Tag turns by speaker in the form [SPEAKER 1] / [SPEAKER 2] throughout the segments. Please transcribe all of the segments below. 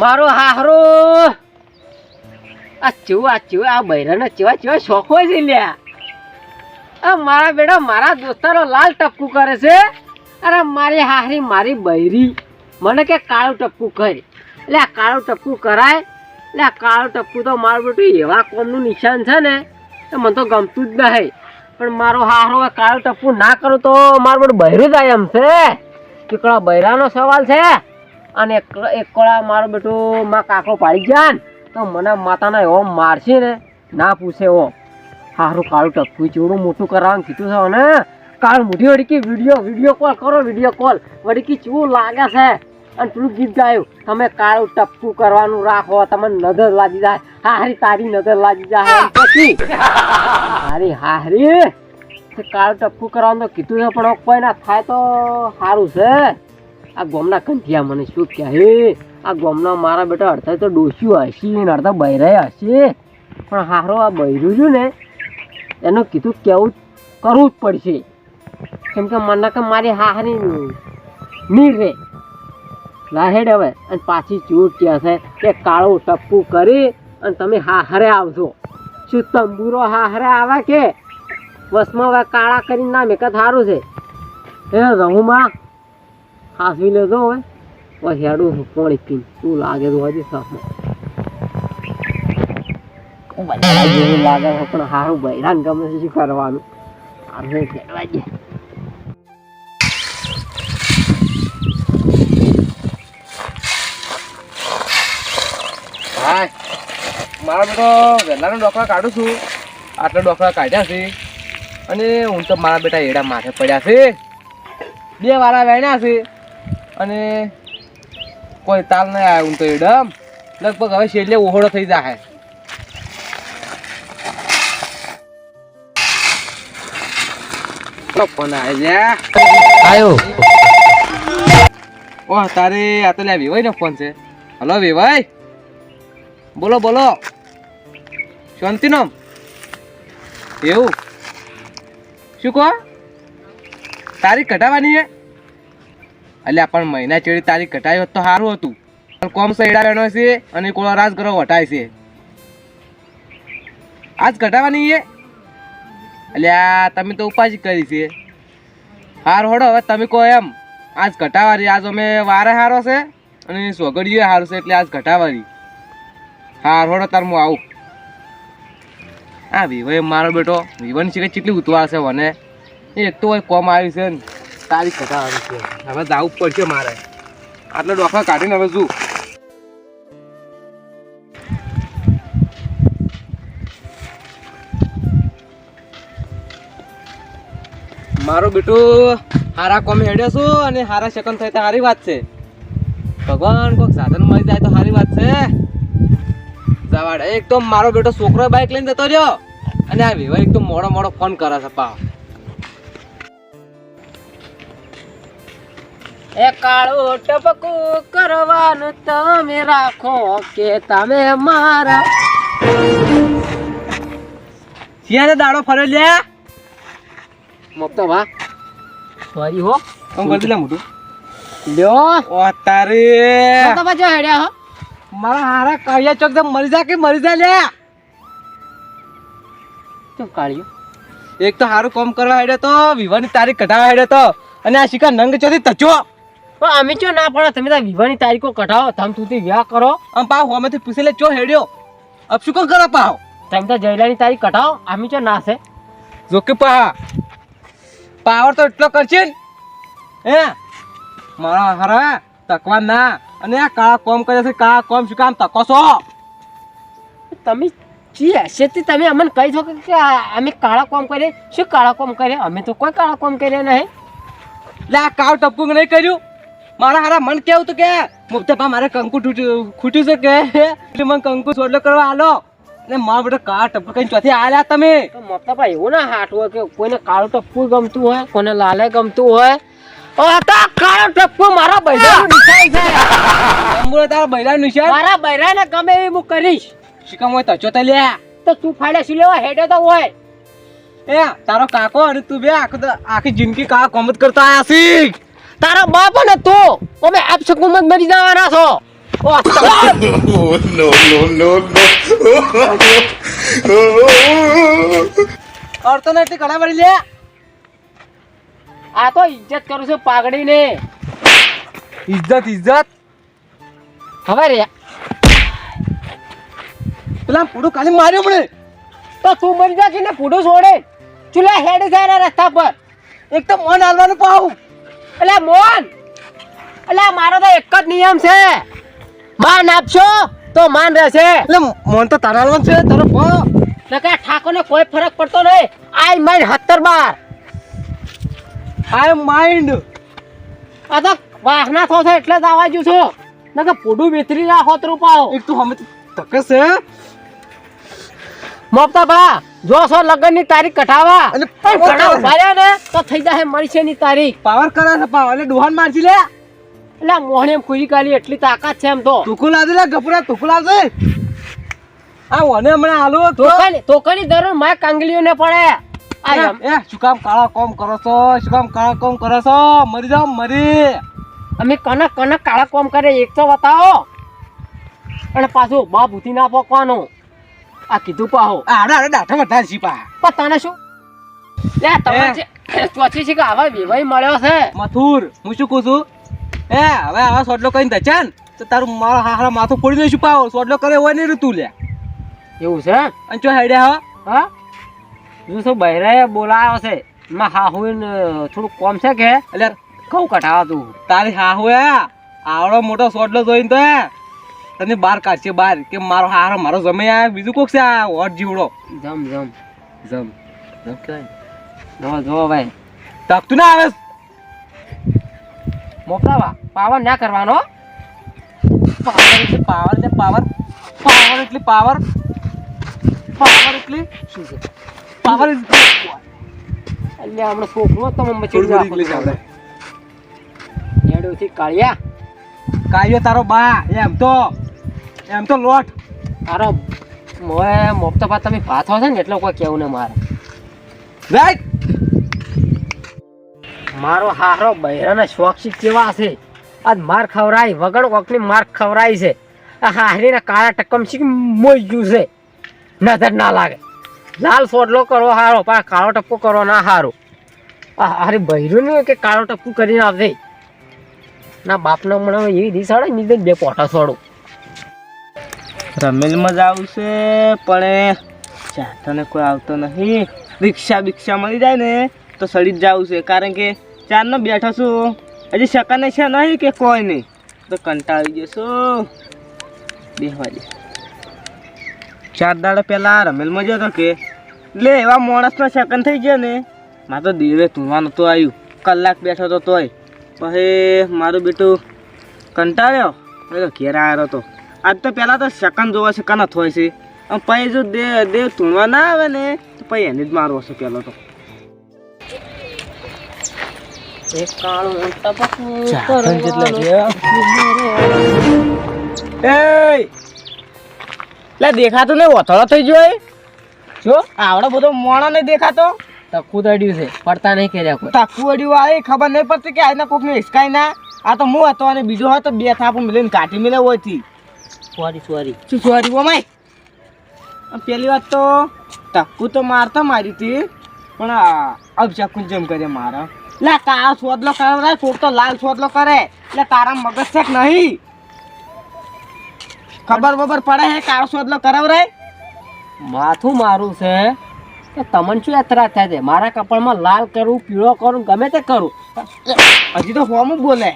[SPEAKER 1] મારો હાહરો. આ ચેવું આ ચેવું આ બૈરાના ચેવા ચેવા શોખ છે લ્યા. આ મારા બેટા, મારા દોસ્તારો લાલ ટપકું કરે છે. અરે મારી હાહરી, મારી બૈરી. મને કે કાળું ટપકું કરી. એટલે આ કાળું ટપકું કરાય. એટલે આ કાળું ટપકું તો મારું બેટું એવા કોમનું નિશાન છે ને એ મને તો ગમતું જ નહીં. પણ મારો હારો કાળું ટપકું ના કરું તો મારું બેટું બૈરું જાય એમ છે. એકલા બૈરાનો સવાલ છે. અને એક- એકલા મારો બેટો માં કાકો પાડી ગયા ને તો મને માતાના એવો મારશે ને. ના પૂછે એવો હારું કાળું ટપકું ચેવડું મોટું કરાવવાનું કીધું છે ને કાળ મૂઠી વડીકી વીડિયો વીડિયો કોલ કરો વીડિયો કોલ વડીકી ચેવું લાગે છે. અને પેલું ગીત ગાયું તમે કાળું ટપકું કરવાનું રાખો તમને નજર લાગી જાય. હારી તારી નજર લાગી જાય. પછી હારી હારી કાળું ટપકું કરવાનું તો કીધું છે પણ કોઈ ના થાય તો સારું છે. આ ગોમના કંઠિયા મને શું કહે? આ ગોમના મારા બેટા અડધા તો ડોસ્યું હશે ને અડધા બૈરાય હશે પણ હારો આ બૈરું છું ને, એનું કીધું કેવું કરવું જ પડશે. કેમ કે મને કે મારી હાહરી નીર રે. લાહેડ હવે, અને પાછી ચૂર કહે છે. કે કાળું ટપ્પુ કરી, અને તમે હાહરે આવશો શું તંબુરો હાહરે આવે કે? વસમાં કાળા કરીને ના મેકત સારું છે. એ રહુમાં હાસવી લેજો હવે. પછી હેડું પાણી પીને. શું લાગે તો હજી સાફમાં જેવું લાગે છે પણ સારું બૈરાન ગમે છે શું કરવાનું
[SPEAKER 2] હા મારા બેટો વહેલાનો ડોકરા કાઢું છું. આટલા ડોકરા કાઢ્યા છે. અને હું તો મારા બેટા એડા માથે પડ્યા છે. બે વાળા વેણ્યા છે. અને કોઈ તાલ નહીં આવ્યો તો એડમ લગભગ હવે છેલ્લે ઓહળો થઈ જાય ફોન આવે
[SPEAKER 1] આયો
[SPEAKER 2] ઓહ તારે આ તો લ્યા વેવાઈ નો ફોન છે. હલો વેવાઈ. બોલો બોલો. શાંતિ નો એવું. શું કહો? તારીખ ઘટાવાની છે અલ્યા, પણ મહિના ચેડી તારીખ ઘટાવી હોત તો સારું હતું. પણ કોમ સૈડા રહેણો છે અને કોળો રાજ કરો વટાય છે. આજ ઘટાવાની છે? અલ્યા, તમે તો ઉપાજી કરી છે. હાર હોડો, હવે તમે કહો એમ. આજ ઘટાવારી આજ અમે વારે હારો છે અને સોગડીઓ હારું છે એટલે આજ ઘટાવારી હાર હોડો, તાર હું આવું. આ વિવાય મારો બેટો વિવન છે કે કેટલી ઉતવાર છે મને. એક તો કોમ આવ્યું છે ને. તારી ઘટાવાની છે. હવે જાવું પડશે મારે. આટલો ડોખા કાઢીને હવે શું મારો બેટો હારા કોમે હેડ્યો છું અને હારા સેકન્ડ થાય તો સારી વાત છે. ભગવાન કોઈક સાધન મળી જાય તો સારી વાત છે. જવાડ. એક તો મારો બેટો છોકરો બાઇક લઈને જતો રહ્યો અને આ વિવાહ એક તો મોડો મોડો ફોન કરે છે પા
[SPEAKER 1] એ કાળું ટપકું કરવાનું તમે રાખો કે તમે મારા.
[SPEAKER 2] શિયાને દાડો ફરે લે.
[SPEAKER 1] મોકતો વા. સોરી હો.
[SPEAKER 2] કોમ કરી દિલા મોટું?
[SPEAKER 1] લ્યો.
[SPEAKER 2] ઓ તારે.
[SPEAKER 1] મોકતો બાજુ હેડ્યા હો.
[SPEAKER 2] મારા હારા કાળિયા ચોક મરી જા કે મરી જા લે.
[SPEAKER 1] ચમ કાળિયો?
[SPEAKER 2] એક તો હારું કામ કરવા હેડ્યો તો વિવાહની તારીખ કઢાવા હેડ્યો તો અને આ શિકાર નંગ ચોથી તચો
[SPEAKER 1] અમે ચો ના પડે તમે તાર વિવાહની તારીખો કઢાવો તમે તું વ્યાહ કરો.
[SPEAKER 2] આમ પાવ હોમેથી પૂછી લે ચો હેડ્યો? અબ શું કરો પાવ?
[SPEAKER 1] તમે તો જયલાની તારીખ કઢાવો અમે ચો ના છે.
[SPEAKER 2] જો કે પા પાવર તો એટલો કરશે ને. હે? મારા હારા તકવા ના. અને આ કા કોમ કરે છે કા કોમ શું કામ તકો છો?
[SPEAKER 1] તમે જી હશેથી તમે અમને કહી શકો કે અમે કાળા કોમ કરીએ શું કાળા કોમ કરીએ અમે તો કોઈ કાળા કોમ કર્યા નહીં.
[SPEAKER 2] લે આ કાવ ટપકું નહીં કર્યું? મારા હારા મન કેવું તું કે મુક્ત પા મારે કંકુ ખૂટ્યું છે કે? એટલે મને કંકુ સોડલો કરવા આલો. ને મારા બધા કાળ ટપકું કઈ ચોથી આલ્યા તમે.
[SPEAKER 1] મમતાભાઈ એવું ના હાટ હોય કે કોઈને કાળું ટપકું ગમતું હોય કોઈને લાલે ગમતું હોય. મારા
[SPEAKER 2] બૈરા
[SPEAKER 1] બૈરાને ગમે એવી હું કરીશ.
[SPEAKER 2] શિકમ હોય તચો તો લે
[SPEAKER 1] તો તું ફાડે શું લેવા હેડે તો હોય.
[SPEAKER 2] એ તારો કાકો અને તું બે આખો જિંદગી કા કોમત કરતા આયા છી
[SPEAKER 1] તારા બાપ અને તું તમે આપ શકુમત મરી જવાના છો. ઓ,
[SPEAKER 3] no, no, no, no.
[SPEAKER 2] અડતો ને એટલી ઘણા વળી લે.
[SPEAKER 1] આ તો ઇજ્જત કરું છું પાઘડીને.
[SPEAKER 2] ઇજ્જત ઇજ્જત?
[SPEAKER 1] હવે રે.
[SPEAKER 2] પેલા પૂડું ખાલી માર્યો મને.
[SPEAKER 1] તો તું મરી જા કે ને પૂડું છોડે. ચૂલા હેડ જાય ને રસ્તા પર.
[SPEAKER 2] એક તો મન હાલવાનું પાઉં
[SPEAKER 1] એટલે મોન એટલે મારો તો એક જ નિયમ છે. માન આપશો તો માન રહેશે.
[SPEAKER 2] એટલે મોન તો તારા હાલવાનું છે તારો ભાવ
[SPEAKER 1] નકે ઠાકોરને કોઈ ફરક પડતો નહીં. આઈ માઇન્ડ હત્તર બાર.
[SPEAKER 2] I mind.
[SPEAKER 1] આ તો વાહના થો છે એટલે જ આવા છું. નકે પૂડું વેતરી રાખો તો રૂપાઓ
[SPEAKER 2] એક તું હમે તકે છે.
[SPEAKER 1] મોપતા બા જો સો લગ્નની તારીખ કઢાવા.
[SPEAKER 2] અને
[SPEAKER 1] પણ ઊભા ને. તો થઈ જાય મળશે તારીખ.
[SPEAKER 2] પાવર કરે છે પાવર. એટલે ડોહાન મારજી લે.
[SPEAKER 1] એટલે મોહણી એમ ખુજી કાલી એટલી તાકાત છે એમ તો.
[SPEAKER 2] તુકુ લાવજે લે ગપરા તુકુ લાવજે આ વને હમણાં હાલો
[SPEAKER 1] તોકણી તોકણી જરૂર માય કાંગલીઓને પડે. આ
[SPEAKER 2] એ શું કામ કાળા કોમ કરો છો? શું કામ કાળા કોમ કરો છો? મરી જાઓ મરી.
[SPEAKER 1] અમે કનક કનક કાળા કોમ કરે એક તો બતાવો. અને પાછું બાપ ભૂતી ના પોકવાનું આ કીધું પાહો.
[SPEAKER 2] આડે આડે ડાઠા બધા છે પા.
[SPEAKER 1] પણ તને શું? લે તમે
[SPEAKER 2] એ.
[SPEAKER 1] છે ચોથી છે કે આવા વેવાઈ મળ્યો છે?
[SPEAKER 2] મથુર હું શું કહું છું? એ હવે આવા સોટલો કઈ દચન તો તારું મારો હાહરા માથું ફોડી દઈશું પાહો. સોટલો કરે હોય નહીં તું લે.
[SPEAKER 1] એવું છે
[SPEAKER 2] અને ચો હેડ્યા હા?
[SPEAKER 1] હા? જો શું બહેરાએ બોલાયો છે? માં હા હોય ને થોડું કોમ છે કે?
[SPEAKER 2] એટલે
[SPEAKER 1] કહું કઢાવા તું.
[SPEAKER 2] તારી હા? હોય આવડો મોટો સોટલો જોઈને તો તને બાર કાઢશે બાર. કે મારો હાર મારો જમે આ બીજું કોક છે આ હોટ જીવડો?
[SPEAKER 1] જમ જમ
[SPEAKER 2] જમ. જમ કહેવાય
[SPEAKER 1] જો જો ભાઈ.
[SPEAKER 2] તકતું ના આવે?
[SPEAKER 1] મોકલાવા. પાવર ના કરવાનો
[SPEAKER 2] પાવર એટલે પાવર એટલે પાવર. પાવર એટલે પાવર. પાવર એટલે
[SPEAKER 1] શું છે?
[SPEAKER 2] પાવર
[SPEAKER 1] એટલે હમણાં છોકરો તમે મચડી
[SPEAKER 2] ઇંગ્લિશ આવડે.
[SPEAKER 1] કાળિયા.
[SPEAKER 2] કાયો તારો બા એમ તો. એમ તો લોટ.
[SPEAKER 1] અરે મોએ મોક્ત પા તમે ભાથો છે ને એટલે કોઈ કેવું ને મારે.
[SPEAKER 2] રાઈટ.
[SPEAKER 1] મારો હારો બહેરાના શોખ છે કેવા છે? આજ માર ખવરાય વગર કોકની માર ખવરાય છે. આ હારીના કાળા ટકમ છે મોઈ ગયું છે. નજર ના લાગે. લાલ સોડલો કરો હારો પણ કાળો ટપકો કરો ના હારો. આ હારી બૈરું નહીં કે કાળો ટપકું કરીને આવશે ના બાપના હમણાં એવી દી સાડે નીચે બે પોટા સોડું.
[SPEAKER 4] રમેલમાં જવું છે પણ ચાતાને કોઈ આવતો નહીં. રિક્ષા બિક્ષા મળી જાય ને, તો સડી જ જવું છે. કારણ કે ચારનો બેઠો છું. હજી શકાને છે નહીં કે કોઈ નહીં. તો કંટાળી જશો બેહવા દે ચાર દાડા પહેલાં રમેલમાં ગયો હતો કે, લે, એવા મોણસના સેકન્ડ થઈ ગયો ને. મારે તો દીવે ધૂણવા તો આવ્યું. કલાક બેઠો તો તોય. પછી મારું બેટું કંટાળ્યો. ઘેર આવ્યો હતો આજ તો પહેલાં તો સેકન્ડ જોવા છે કનથ હોય છે. અને પછી જો દે દેવ ધૂણવા ના આવે ને તો પછી એને જ મારવો છે પહેલો તો. દેખાતું નહીં ઓથળો થઈ ગયો જો આવડો બધો મોણો નહીં દેખાતો.
[SPEAKER 1] ટપકું દડ્યું છે પડતા નહીં કર્યા કોઈ.
[SPEAKER 4] તાકુ અડ્યું આ ખબર નહીં પડતી કે આજના કોકને હિસકાય ના. આ તો હું હતો અને બીજો હતો બે થાપ મિલીને કાઢી મિલે હોયથી
[SPEAKER 1] સોરી સોરી.
[SPEAKER 4] શું સોરી ઓમાય માય? પેલી વાત તો ટક્કુ તો મારતા મારી હતી પણ અબચાકુ જેમ કરે મારા. લે કાળો સોદલો કરે કોક તો લાલ સોદલો કરે. એટલે તારા મગજ છે કે નહીં? ખબર બબર પડે હે કાળો સોદલો રે?
[SPEAKER 1] માથું મારું છે. તો તમને શું યાત્રા થાય છે? મારા કપાળમાં લાલ કરું પીળો કરું ગમે તે કરું.
[SPEAKER 4] હજી તો હોમ બોલે.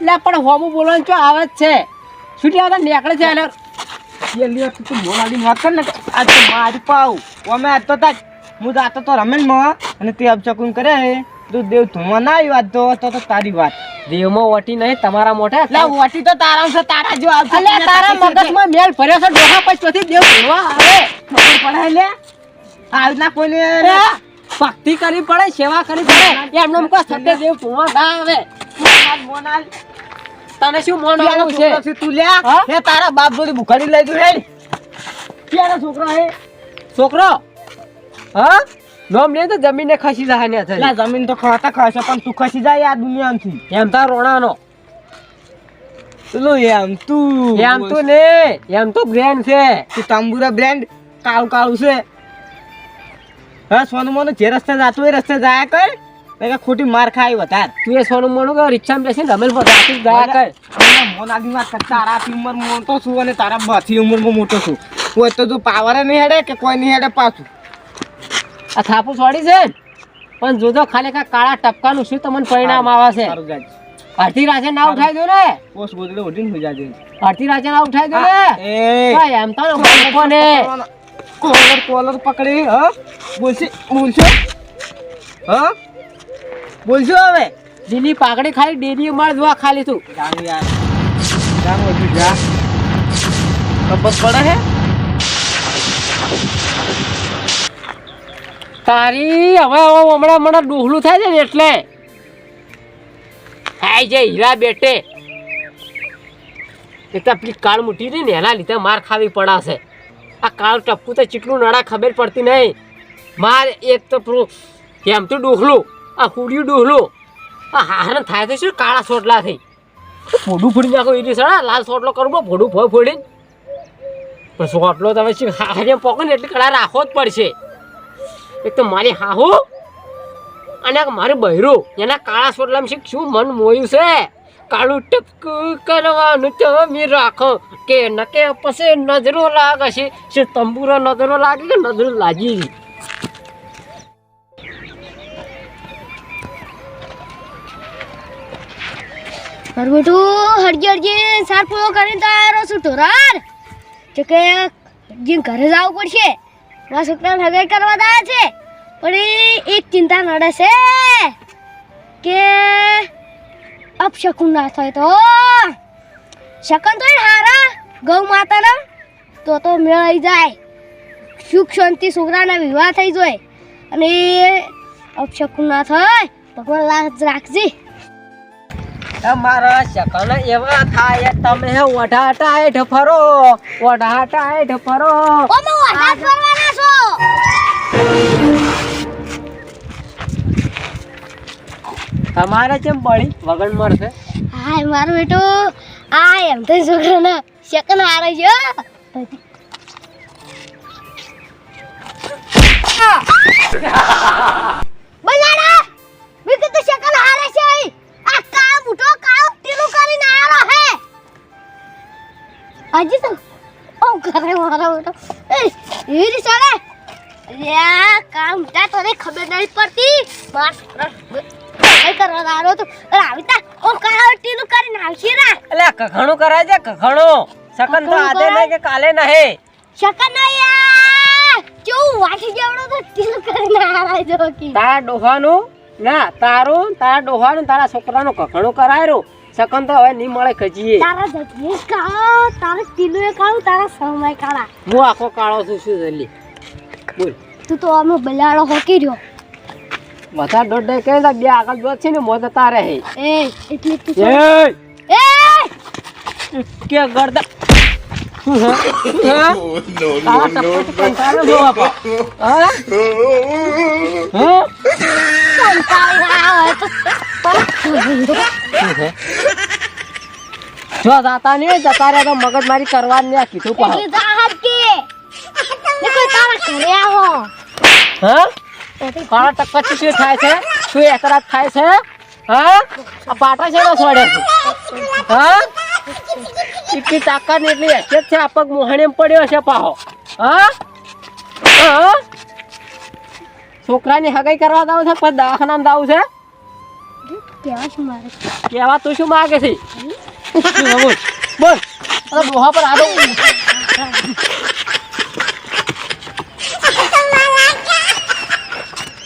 [SPEAKER 1] એટલે પણ હોમું બોલવાનું શું આવે જ છે. છૂટી આવતા નીકળે છે એટલે.
[SPEAKER 4] પેલી વાત તું બોલાડી વાત કર ને આજ તો મારી પાવ અમે આજ તો તાજ હું જાતો તો રમેશમાં અને તે અબચકુન કરે હે. તું દેવ ધૂમવા ના આવી વાત તો તો તો તારી વાત.
[SPEAKER 1] દેવમાં વટી નહીં તમારા મોઢે
[SPEAKER 4] એટલે વટી તો તારા છે તારા જો આવશે.
[SPEAKER 1] તારા મગજમાં મેલ ભર્યો છે ડોહા પછી દેવ ભણવા આવે.
[SPEAKER 4] ખબર પડે લે? આવી ના કોઈને
[SPEAKER 1] ભક્તિ કરવી પડે સેવા કરવી પડે. એમને એમ સત્ય દેવ ભણવા ના આવે.
[SPEAKER 4] મોનાલ.
[SPEAKER 1] તને શું મોન
[SPEAKER 4] ક્યાંનો
[SPEAKER 1] છે?
[SPEAKER 4] તું લ્યા?
[SPEAKER 1] હે?
[SPEAKER 4] તારા બાપ જોડી ભૂખાડી લઈ તું હેડ. ક્યાંનો છોકરો હે?
[SPEAKER 1] છોકરો? હા? નોમ લે તો જમીને ખસી જાય ને
[SPEAKER 4] એટલે જમીન તો ખાતા ખાશે પણ તું ખસી જાય આ દુનિયામાંથી
[SPEAKER 1] એમ તાર રોણાનો.
[SPEAKER 4] પેલું એમ તું.
[SPEAKER 1] એમ તો ને એમ તો બ્રેન્ડ છે.
[SPEAKER 4] તું તંબુરા બ્રેન્ડ કાળું કાળું છે. હા સોનું મોનું જે રસ્તે જાતું એ રસ્તે જાય કર. નહીં ખોટી માર ખાય વધાર
[SPEAKER 1] તું એ સોનું મોનું કે રિક્ષામાં બેસીને રમેલ પર રાખી ગયા કર.
[SPEAKER 4] મને આગી વાત તારા ઉંમર મોટો છું અને તારા બાથી ઉંમરમાં મોટો છું. કોઈ તો તું પાવર નહીં હેડે કે કોઈ નહીં હેડે પાછું.
[SPEAKER 1] આ થાપુ છોડી છે? પણ જોજો ખાલી કા કાળા ટપકાનું શું તમને પરિણામ આવે છે? અડધી રાતે ના ઉઠાઈ દો ને?
[SPEAKER 4] પોસ બોદડે ઉઠીને સુઈ જાજે.
[SPEAKER 1] અડધી રાતે ના ઉઠાઈ દો ને?
[SPEAKER 4] એ.
[SPEAKER 1] એમ તો ને ને
[SPEAKER 4] કોલર કોલર પકડી હ? બોલશે બોલશો. હ? બોલશો હવે.
[SPEAKER 1] લીલી પાકડી ખાલી ડેરી માર જોવા ખાલી તું
[SPEAKER 4] જાણ યાર. જાણ વધુ જા. ખબર પડે હે?
[SPEAKER 1] તારી હવે હવે હમણાં હમણાં ડોહલું થાય છે ને એટલે. હાય જે હીરા બેટે. એ તો પેલી કાળ મૂટી રહી ને એના લીધે માર ખાવી પડાશે. આ કાળ ટપકું તો ચીટલું નડા ખબર પડતી નહીં. માર એક તો પેલું એમ તો ડોહલું. આ કુડિયું ડોહલો. આ હાહન થાય તો શું કાળા સોટલા થઈ ફોડું ફોડી નાખો એ સડા લાલ સોટલો કરવો ફોડું ફોડ ફોડીને. પણ સોટલો તમે શું હારે પોકો ને એટલે કળા રાખવો જ પડશે. એક તો મારી હાહુ અને મારે બહેરો એના કાળા સોટલામાં શીખ શું મન મોયું છે? કાળું ટપકું કરવાનું તમે રાખો. કે નકે પછી નજરો લાગે છે શું તંબુરો નજરો લાગે કે નજરો લાગી?
[SPEAKER 5] મારું બેટું હરજી હરજી સાર પૂરો કરીને તારો છું ઢોરાર. જો કે હરજી ઘરે જવું પડશે. મારા છોકરાને હગાઈ કરવા દા છે. પણ એ એક ચિંતા નડે છે કે અપશકુન ના થાય તો. શકન તો હારા, ગૌ માતાના, તો તો મેળાઈ જાય. સુખ શાંતિ છોકરાના વિવાહ થઈ જાય. અને અપશકુન ના થાય. ભગવાન લાજ રાખજે.
[SPEAKER 1] તમારા શકન એવા થાય તમે ઓઢા ટાઈટ ફરો ઓઢા ટાઈટ ફરો.
[SPEAKER 5] ઓમો વાડા કરવાના છો?
[SPEAKER 1] તમારે કેમ બળી? વગણ મળશે
[SPEAKER 5] હાય મારું બેટો. આ એમ તો છોકરાને શકન હારે છે બજાડા હારે આ કાળ બુટો ટીલું કરીને આલો હે. હજી તો ઓ કરે મારો બેટો એ ઈરી ચાલે યા કામ તા તને ખબર નહીં પડતી. માર કઈ કરવા દારો તો રાવિતા ઓ કાળ ટીલું કરીને આવશે રા.
[SPEAKER 1] એટલે કખણું કરાય છે કખણું સકન તો આદે નહીં કે કાલે નહીં.
[SPEAKER 5] સકન યા કેવું વાટી જવડો તો ટીલું કરીને આરાય જો કી.
[SPEAKER 1] તારા ડોહાનું ના તારું તારા ડોહાનું તારા છોકરાનું કખણું કરાયરું. શકન તો હવે નહીં મળે ખજીએ.
[SPEAKER 5] તારા જજે કાળો તારા ટીલું એ કાળું તારા સમય કાળા
[SPEAKER 1] હું આખો કાળો છું શું જલ્દી? બોલ.
[SPEAKER 5] તું તો આમ બલાડો હોકી રહ્યો.
[SPEAKER 1] વધારે દોઢ દે કે બે આગળ દોધ છે ને મોત તારે હે
[SPEAKER 5] એ એટલે તું
[SPEAKER 1] એ!
[SPEAKER 5] એ!
[SPEAKER 1] કે ગરદા કંટાળો જો? જાતા નહીં જતા રહ્યા તો મગજ મારી કરવા ને કીધું હા? ટક્કર શું થાય છે? શું એકરાત થાય છે? હા? આ પાટા છે? હા? એટલી તાકાત ને એટલી હેસિયત છે આ પગ મોહણે પડ્યો છે પાહો. હા? હા? છોકરાની હગાઈ કરવા દાવ છે પણ દવાખાનામાં દાવ છે?
[SPEAKER 5] કેવા છે? મારે
[SPEAKER 1] કેવા તું શું માગે છે? બોલ. બોલ અરે ડોહા પર આડો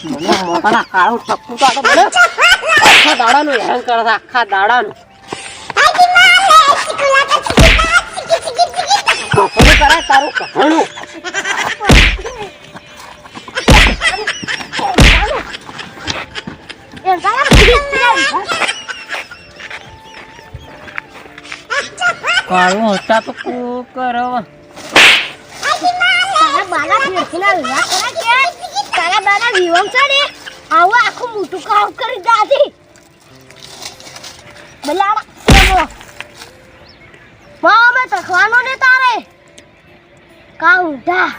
[SPEAKER 1] મને મોટાના કાળું ટપકું તો આખા દાડાનું હેરાન કરે છે આખા દાડાનું. કપડું કરાય તારું કપડું.
[SPEAKER 5] એ તારા
[SPEAKER 1] કાળું હતા તો કુ કરવા
[SPEAKER 5] તારા બાના ફેરખીના વિવાહ કરા કે તારા બાના વિવાહ છે ને આવું આખું મોટું કામ કરી દાદી. બલાડા તખવાનો ને તારે. કા ઊંધા?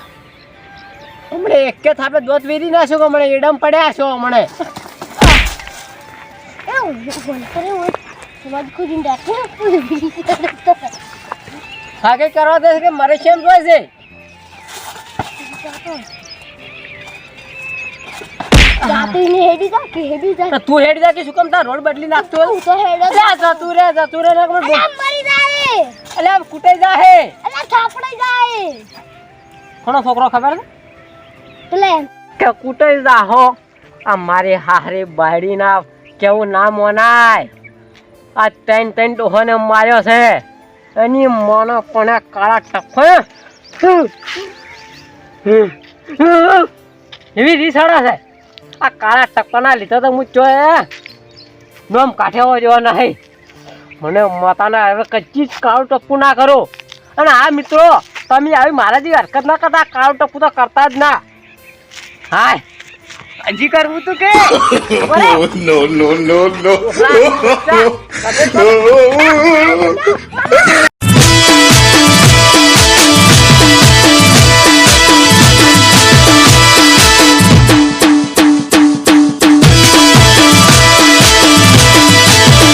[SPEAKER 1] હમણે એક કે થાપે દોત વેરી નાખ્યો કે મને એડમ પડ્યા છો હમણે?
[SPEAKER 5] એ બોલ કરે હોય સમાજ ખુદી રાખે
[SPEAKER 1] હાકે કરવા દે કે મારે કેમ જોઈ છે
[SPEAKER 5] જાતે ને હેડી જા કે હેડી જા
[SPEAKER 1] તું હેડ જા કે શું કામ તાર રોડ બદલી નાખતો
[SPEAKER 5] હું તો હેડો
[SPEAKER 1] અલે જતું રે જતું રે ને કે મને
[SPEAKER 5] અલા મરી જાય
[SPEAKER 1] અલે આ કુટાઈ જા હે
[SPEAKER 5] અલા થાપડાઈ જાય
[SPEAKER 1] કોનો છોકરો ખબર છે
[SPEAKER 5] એટલે
[SPEAKER 1] કે કુટાઈ જા હો આ મારી હારે બાયડી ના કેવું ના મનાય આ ત્રણ ત્રણ ડોહોને માર્યો છે. એની મોનો પણ કાળા ટફે એવી રીસાડા છે. આ કાળા ટપ્પાના લીધે તો હું એ નોમ કાઠે જેવો નહીં. મને માતાના હવે કચ્ચી કાળું ટપ્પુ ના કરો. અને હા, મિત્રો, તમે આવી મારા જેવી હરકત ના કરતા, કાળું ટપ્પુ તો કરતા જ ના. હાય. હજી કરવું તું કે?
[SPEAKER 3] નો નો નો
[SPEAKER 1] નો.